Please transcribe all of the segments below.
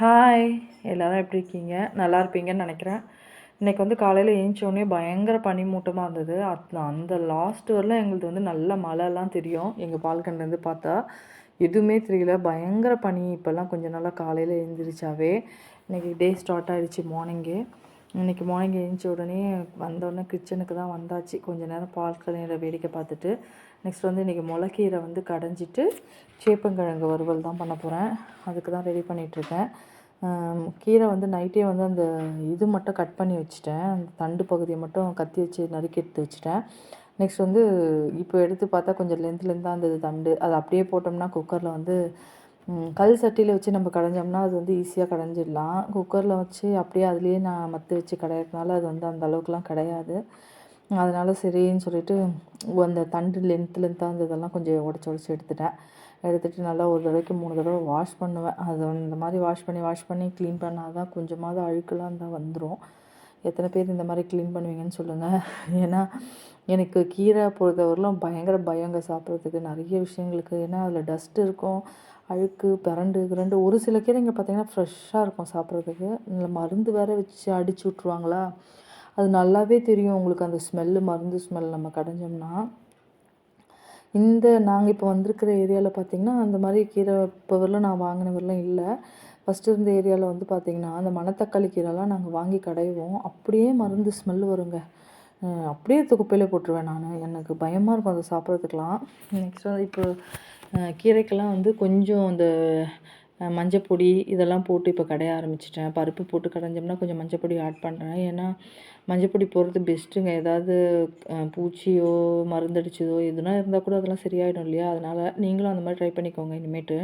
Hi எல்லோரும் எப்படி இருக்கீங்க? நல்லா இருப்பீங்கன்னு நினைக்கிறேன். இன்றைக்கி வந்து காலையில் ஏஞ்சோடனே பயங்கர பனிமூட்டமாக இருந்தது. அத் அந்த லாஸ்ட் வரலாம் எங்களுக்கு வந்து நல்ல மழைலாம் தெரியும். எங்கள் பால்கன்லேருந்து பார்த்தா எதுவுமே தெரியல. பயங்கர பனி. இப்போல்லாம் கொஞ்சம் நாளாக காலையில் எழுந்திரிச்சாவே இன்றைக்கி டே ஸ்டார்ட் ஆகிடுச்சு மார்னிங்கே இன்றைக்கி மார்னிங் எழுந்திரிச்ச உடனே வந்தோடனே கிச்சனுக்கு தான் வந்தாச்சு. கொஞ்சம் நேரம் பால் கலையில் வேடிக்கை பார்த்துட்டு நெக்ஸ்ட் வந்து இன்றைக்கி முளைக்கீரை வந்து கடைஞ்சிட்டு சேப்பங்கிழங்கு வறுவல் தான் பண்ண போகிறேன் அதுக்கு தான் ரெடி பண்ணிகிட்ருக்கேன் கீரை வந்து நைட்டே வந்து அந்த இது மட்டும் கட் பண்ணி வச்சுட்டேன். அந்த தண்டு பகுதியை மட்டும் கத்தி வச்சு நறுக்கி எடுத்து வச்சுட்டேன். நெக்ஸ்ட் வந்து இப்போ எடுத்து பார்த்தா கொஞ்சம் லென்த் லென்த்தாக இருந்தது தண்டு. அது அப்படியே போட்டோம்னா குக்கரில் வந்து கல் சட்டியில் வச்சு நம்ம கடைஞ்சோம்னா அது வந்து ஈஸியாக கடைஞ்சிடலாம். குக்கரில் வச்சு அப்படியே அதுலேயே நான் மற்ற வச்சு கடையிறதுனால அது வந்து அந்த அளவுக்குலாம் கிடையாது. அதனால் சரின்னு சொல்லிவிட்டு அந்த தண்டு லென்த் அந்த இருந்ததெல்லாம் கொஞ்சம் உடச்சி உடச்சி எடுத்துட்டேன். எடுத்துகிட்டு நல்லா ஒரு தடவைக்கு மூணு தடவை வாஷ் பண்ணுவேன். அது இந்த மாதிரி வாஷ் பண்ணி வாஷ் பண்ணி க்ளீன் பண்ணால் தான் கொஞ்சமாவது அழுக்கெல்லாம் இருந்தால் வந்துடும் எத்தனை பேர் இந்த மாதிரி க்ளீன் பண்ணுவீங்கன்னு சொல்லுங்கள் ஏன்னா எனக்கு கீரை பொறுத்தவரையிலும் பயங்கர பயங்க சாப்பிட்றதுக்கு. நிறைய விஷயங்களுக்கு ஏன்னா அதில் டஸ்ட் இருக்கும் அழுக்கு பிறண்டு கிரண்டு. ஒரு சில கீரைங்க பார்த்திங்கன்னா ஃப்ரெஷ்ஷாக இருக்கும் சாப்பிட்றதுக்கு. இல்லை மருந்து வேறு வச்சு அடிச்சு விட்ருவாங்களா அது நல்லாவே தெரியும். உங்களுக்கு அந்த ஸ்மெல்லு மருந்து ஸ்மெல் நம்ம கடைஞ்சோம்னா. இந்த நாங்கள் இப்போ வந்திருக்கிற ஏரியாவில் பார்த்திங்கன்னா அந்த மாதிரி கீரை இப்போ வரலாம் நான் வாங்கினவரெலாம் இல்லை. ஃபஸ்ட்டு இருந்த ஏரியாவில் வந்து பார்த்திங்கன்னா அந்த மணத்தக்காளி கீரைலாம் நாங்கள் வாங்கி கடைவோம். அப்படியே மருந்து ஸ்மெல் வருங்க. அப்படியே குப்பையில் போட்டுருவேன் நான். எனக்கு பயமாக இருக்கும் அதை சாப்பிட்றதுக்கெலாம் நெக்ஸ்ட் வந்து இப்போ கீரைக்கெல்லாம் வந்து கொஞ்சம் அந்த மஞ்சப்பொடி இதெல்லாம் போட்டு இப்போ கடைய ஆரம்பிச்சிட்டேன். பருப்பு போட்டு கடைஞ்சோம்னா கொஞ்சம் மஞ்சப்பொடி ஆட் பண்ணுறேன் ஏன்னா மஞ்சப்பொடி போடுறது பெஸ்ட்டுங்க ஏதாவது பூச்சியோ மருந்தடிச்சதோ எதுனா இருந்தால் கூட அதெல்லாம் சரியாயிடும் இல்லையா? அதனால் நீங்களும் அந்த மாதிரி ட்ரை பண்ணிக்கோங்க இனிமேட்டு.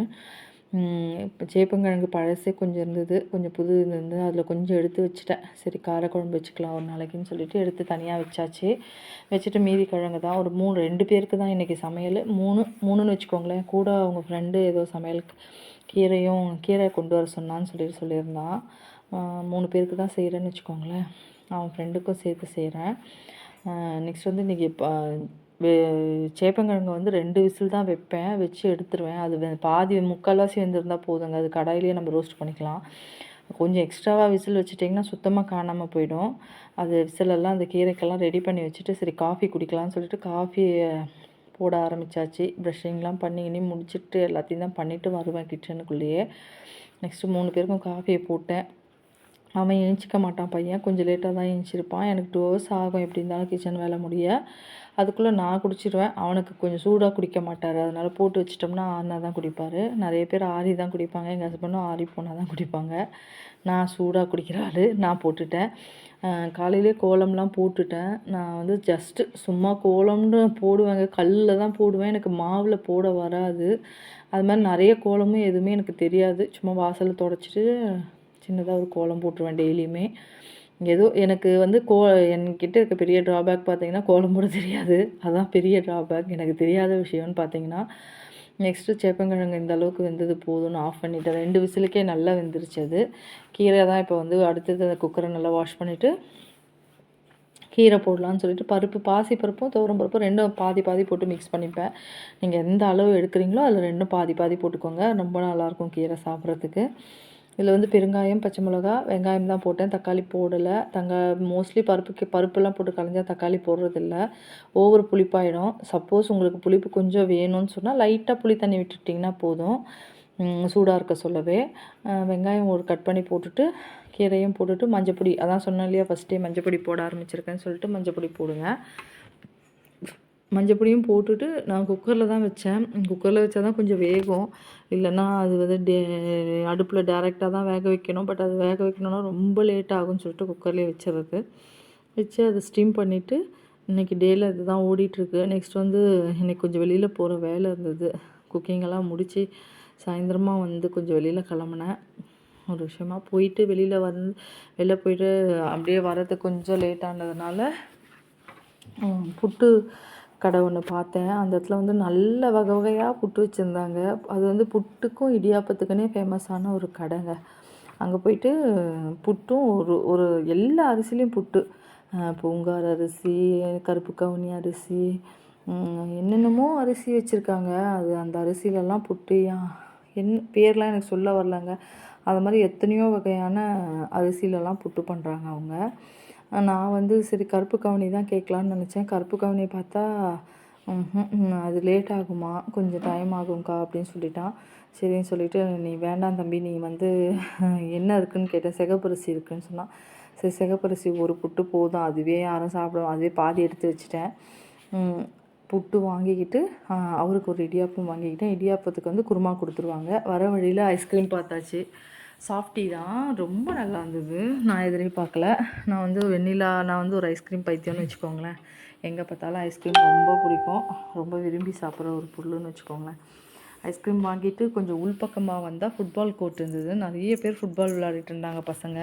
சேப்பங்கிழங்கு பழசே கொஞ்சம் இருந்தது கொஞ்சம் புது இருந்தது அதில் கொஞ்சம் எடுத்து வச்சுட்டேன். சரி காரக்குழம்பு வச்சுக்கலாம் ஒரு நாளைக்குன்னு சொல்லிட்டு எடுத்து தனியாக வச்சாச்சு. வச்சுட்டு மீதி கிழங்கு தான். ஒரு மூணு ரெண்டு பேருக்கு தான் இன்றைக்கி சமையல். மூணு மூணுன்னு வச்சுக்கோங்களேன். கூட அவங்க ஃப்ரெண்டு ஏதோ சமையலுக்கு கீரையும் கீரை கொண்டு வர சொன்னான்னு சொல்லிட்டு சொல்லியிருந்தான். மூணு பேருக்கு தான் செய்கிறேன்னு வச்சுக்கோங்களேன். அவன் ஃப்ரெண்டுக்கும் சேர்த்து செய்கிறேன் நெக்ஸ்ட் வந்து இன்றைக்கி இப்போ வே சேப்பங்கிழங்கு வந்து ரெண்டு விசில் தான் வைப்பேன் வச்சு எடுத்துருவேன். அது பாதி முக்கால்வாசி வெந்திருந்தால் போதுங்க. அது கடாயிலேயே நம்ம ரோஸ்ட் பண்ணிக்கலாம். கொஞ்சம் எக்ஸ்ட்ராவாக விசில் வச்சுட்டிங்கன்னா சுத்தமாக காணாமல் போயிடும். அது விசிலெல்லாம் அந்த கீரைக்கெல்லாம் ரெடி பண்ணி வச்சுட்டு சரி காஃபி குடிக்கலாம்னு சொல்லிட்டு காஃபி போட ஆரம்பித்தாச்சு ப்ரஷிங்லாம் பண்ணி இனி முடிச்சுட்டு எல்லாத்தையும் தான் பண்ணிவிட்டு வருவேன் கிச்சனுக்குள்ளேயே நெக்ஸ்ட்டு மூணு பேருக்கும் காஃபியை போட்டேன். அவன் எழுந்திக்க மாட்டான். பையன் கொஞ்சம் லேட்டாக தான் எழுந்திருப்பான் எனக்கு டூ ஹவர்ஸ் ஆகும். எப்படி இருந்தாலும் கிச்சன் வேலை முடிய. அதுக்குள்ளே நான் குடிச்சிடுவேன் அவனுக்கு கொஞ்சம் சூடாக குடிக்க மாட்டார். அதனால் போட்டு வச்சிட்டோம்னா ஆறினா தான் குடிப்பார். நிறைய பேர் ஆறி தான் குடிப்பாங்க. எங்கள் ஹஸ்பண்டும் ஆறி போனால் தான் குடிப்பாங்க. நான் சூடாக குடிக்கிற ஆள். நான் போட்டுட்டேன். காலையிலே கோலம்லாம் போட்டுட்டேன். நான் வந்து ஜஸ்ட்டு சும்மா கோலம்னு போடுவேங்க. கல்லில் தான் போடுவேன். எனக்கு மாவில் போட வராது. அது மாதிரி நிறைய கோலமும் எதுவுமே எனக்கு தெரியாது. சும்மா வாசலில் தொடச்சிட்டு சின்னதாக ஒரு கோலம் போட்டுருவேன் டெய்லியுமே. ஏதோ எனக்கு வந்து கோ என்கிட்ட இருக்க பெரிய ட்ராபேக் பார்த்தீங்கன்னா கோலம் போட தெரியாது. அதுதான் பெரிய ட்ராபேக் எனக்கு தெரியாத விஷயம்னு பார்த்தீங்கன்னா நெக்ஸ்ட்டு சேப்பங்கிழங்கு இந்த அளவுக்கு வெந்தது போதும்னு ஆஃப் பண்ணிவிட்டேன் ரெண்டு விசிலுக்கே நல்லா வெந்துருச்சு அது. கீரை தான் இப்போ வந்து அடுத்தது அந்த குக்கரை நல்லா வாஷ் பண்ணிவிட்டு கீரை போடலான்னு சொல்லிட்டு பருப்பு பாசி பருப்பும் துவரம் பருப்பும் ரெண்டும் பாதி பாதி போட்டு மிக்ஸ் பண்ணிப்பேன். நீங்கள் எந்த அளவு எடுக்கிறீங்களோ அதில் ரெண்டும் பாதி பாதி போட்டுக்கோங்க. ரொம்ப நல்லாயிருக்கும் கீரை சாப்பிட்றதுக்கு. இதில் வந்து பெருங்காயம் பச்சை மிளகா வெங்காயம் தான் போட்டேன். தக்காளி போடலை. தங்க மோஸ்ட்லி பருப்புக்கு பருப்புலாம் போட்டு கலைஞ்சால் தக்காளி போடுறதில்ல. ஓவர் புளிப்பாயிடும். சப்போஸ் உங்களுக்கு புளிப்பு கொஞ்சம் வேணும்னு சொன்னால் லைட்டாக புளி தண்ணி விட்டுட்டிங்கன்னா போதும். சூடாக இருக்க சொல்லவே. வெங்காயம் ஒரு கட் பண்ணி போட்டுட்டு கீரையும் போட்டுட்டு மஞ்சப்பொடி அதான் சொன்னேன் இல்லையா ஃபஸ்ட்டே மஞ்சப்பொடி போட ஆரம்பிச்சிருக்கேன்னு சொல்லிட்டு மஞ்சப்பொடி போடுங்க. மஞ்சப்பொடியும் போட்டுட்டு நான் குக்கரில் தான் வச்சேன். குக்கரில் வச்சா தான் கொஞ்சம் வேகும். இல்லைன்னா அது வந்து டே அடுப்பில் டேரெக்டாக தான் வேக வைக்கணும். பட் அது வேக வைக்கணும்னா ரொம்ப லேட் ஆகும்னு சொல்லிட்டு குக்கர்லேயே வச்சிடுறது வச்சு அதை ஸ்டீம் பண்ணிவிட்டு இன்றைக்கி டேயில் இதுதான் ஓடிட்டுருக்கு நெக்ஸ்ட் வந்து இன்றைக்கி கொஞ்சம் வெளியில் போகிற வேலை இருந்தது. குக்கிங்கெல்லாம் முடித்து சாயந்தரமாக வந்து கொஞ்சம் வெளியில் கிளம்புனேன். ஒரு விஷயமா போயிட்டு வெளியில் வந்து வெளில போயிட்டு அப்படியே வர்றதுக்கு கொஞ்சம் லேட் ஆனதுனால புட்டு கடை ஒன்று பார்த்தேன். அந்த இடத்துல வந்து நல்ல வகை வகையாக புட்டு வச்சுருந்தாங்க. அது வந்து புட்டுக்கும் இடியாப்பத்துக்குனே ஃபேமஸான ஒரு கடைங்க. அங்கே போயிட்டு புட்டும் ஒரு ஒரு எல்லா அரிசிலையும் புட்டு. பூங்கார் அரிசி கருப்பு கவுனி அரிசி என்னென்னமோ அரிசி வச்சுருக்காங்க. அது அந்த அரிசிலெல்லாம் புட்டு என் பேர்லாம் எனக்கு சொல்ல வரலங்க. அது மாதிரி எத்தனையோ வகையான அரிசிலலாம் புட்டு பண்ணுறாங்க அவங்க. நான் வந்து சரி கருப்பு கவுனி தான் கேட்கலான்னு நினச்சேன். கருப்பு கவுனி பார்த்தா அது லேட் ஆகுமா? கொஞ்சம் டைம் ஆகும்க்கா அப்படின்னு சொல்லிட்டான். சரின்னு சொல்லிவிட்டு நீ வேண்டாம் தம்பி நீ வந்து என்ன இருக்குன்னு கேட்டேன் சிகப்பரிசி இருக்குன்னு சொன்னான். சரி சிகப்பரிசி ஒரு புட்டு போதும். அதுவே யாரும் சாப்பிடும் அதுவே பாதி எடுத்து வச்சுட்டேன். புட்டு வாங்கிக்கிட்டு அவருக்கு ஒரு இடியாப்பம் வாங்கிக்கிட்டேன். இடியாப்பத்துக்கு வந்து குருமா கொடுத்துருவாங்க. வர வழியில் ஐஸ்கிரீம் பார்த்தாச்சு. சாஃப்டி தான். ரொம்ப நல்லா இருந்தது. நான் எதிரே பார்க்கல. நான் வந்து வெண்ணிலா நான் வந்து ஒரு ஐஸ்கிரீம் பைத்தியம்னு வச்சுக்கோங்களேன். எங்கே பார்த்தாலும் ஐஸ்கிரீம் ரொம்ப பிடிக்கும். ரொம்ப விரும்பி சாப்பிட்ற ஒரு பொருள்னு வச்சுக்கோங்களேன். ஐஸ்கிரீம் வாங்கிட்டு கொஞ்சம் உள்பக்கமாக வந்தால் ஃபுட்பால் கோர்ட் இருந்தது. நிறைய பேர் ஃபுட்பால் விளையாடிட்டு இருந்தாங்க பசங்க.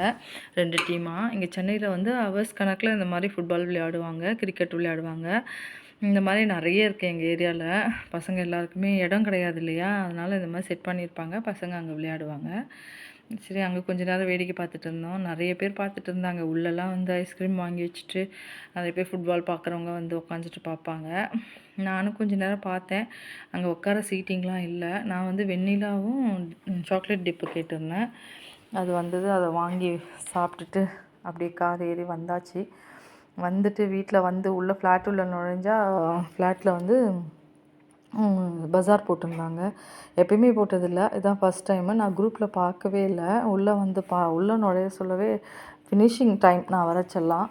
ரெண்டு டீமாக இங்கே சென்னையில் வந்து அவர்ஸ் கணக்கில் இந்த மாதிரி ஃபுட்பால் விளையாடுவாங்க கிரிக்கெட் விளையாடுவாங்க. இந்த மாதிரி நிறைய இருக்குது எங்கள் ஏரியாவில் பசங்க எல்லாருக்குமே இடம் கிடையாது இல்லையா? அதனால் இந்த மாதிரி செட் பண்ணியிருப்பாங்க. பசங்க அங்கே விளையாடுவாங்க. சரி அங்கே கொஞ்ச நேரம் வேடிக்கை பார்த்துட்டு இருந்தோம். நிறைய பேர் பார்த்துட்டு இருந்தாங்க. உள்ளெல்லாம் வந்து ஐஸ்கிரீம் வாங்கி வச்சுட்டு நிறைய பேர் ஃபுட்பால் பார்க்குறவங்க வந்து உட்காந்துட்டு பார்ப்பாங்க. நானும் கொஞ்ச நேரம் பார்த்தேன். அங்கே உட்கார சீட்டிங்லாம் இல்லை. நான் வந்து வெண்ணிலாவும் சாக்லேட் டிப்பு கேட்டிருந்தேன். அது வந்தது அதை வாங்கி சாப்பிட்டுட்டு அப்படியே கார் ஏறி வந்தாச்சு. வந்துட்டு வீட்டில் வந்து உள்ளே ஃப்ளாட் உள்ள நுழைஞ்சால் ஃப்ளாட்டில் வந்து பஜார் போட்டிருந்தாங்க. எப்பயுமே போட்டதில்லை. இதுதான் ஃபஸ்ட் டைமு நான் குரூப்பில் பார்க்கவே இல்லை. உள்ளே வந்து பா உள்ளே நுழைய சொல்லவே ஃபினிஷிங் டைம் நான் வரச்செல்லாம்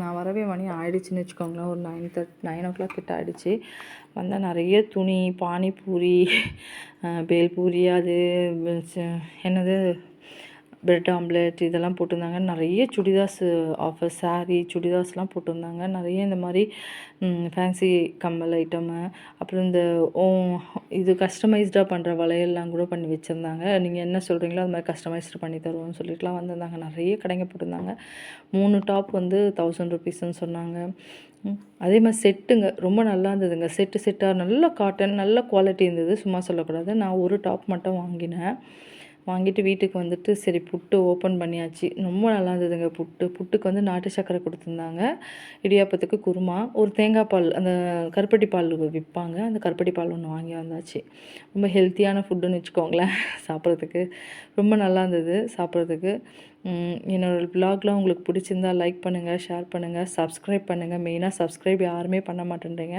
நான் வரவே மணி ஆயிடுச்சுன்னு வச்சுக்கோங்களேன். ஒரு nine third nine o'clock கிட்ட ஆகிடுச்சு வந்தால் நிறைய துணி பானிபூரி பேல்பூரி அது என்னது? பிரெட் ஆம்லெட் இதெல்லாம் போட்டிருந்தாங்க. நிறைய சுடிதாஸ் ஆஃபர் சாரீ சுடிதார்ஸ்லாம் போட்டிருந்தாங்க. நிறைய இந்த மாதிரி ஃபேன்சி கம்மல் ஐட்டமு அப்புறம் இந்த ஓ இது கஸ்டமைஸ்டாக பண்ணுற வளையல்லாம் கூட பண்ணி வச்சுருந்தாங்க. நீங்கள் என்ன சொல்கிறீங்களோ அது மாதிரி கஸ்டமைஸ்டு பண்ணி தருவோம்னு சொல்லிட்டுலாம் வந்திருந்தாங்க. நிறைய கடைங்க போட்டிருந்தாங்க. மூணு டாப் வந்து தௌசண்ட் ருபீஸ்ன்னு சொன்னாங்க. அதே மாதிரி செட்டுங்க ரொம்ப நல்லா இருந்ததுங்க. செட்டு செட்டாக நல்ல காட்டன் நல்ல குவாலிட்டி இருந்தது. சும்மா சொல்லக்கூடாது. நான் ஒரு டாப் மட்டும் வாங்கினேன். வாங்கிட்டு வீட்டுக்கு வந்துட்டு சரி புட்டு ஓப்பன் பண்ணியாச்சு. ரொம்ப நல்லா இருந்ததுங்க புட்டு. புட்டுக்கு வந்து நாட்டு சக்கரை கொடுத்துருந்தாங்க. இடியாப்பத்துக்கு குருமா ஒரு தேங்காய் பால் அந்த கருப்பட்டி பால் விற்பாங்க அந்த கருப்பட்டி பால் ஒன்று வாங்கி வந்தாச்சு. ரொம்ப ஹெல்த்தியான ஃபுட்டுன்னு வச்சுக்கோங்களேன் சாப்பிட்றதுக்கு. ரொம்ப நல்லா இருந்தது சாப்பிட்றதுக்கு. என்னோடய ப்ளாக்லாம் உங்களுக்கு பிடிச்சிருந்தா லைக் பண்ணுங்கள் ஷேர் பண்ணுங்கள் சப்ஸ்கிரைப் பண்ணுங்கள் மெயினாக சப்ஸ்கிரைப் யாருமே பண்ண மாட்டேன்றீங்க.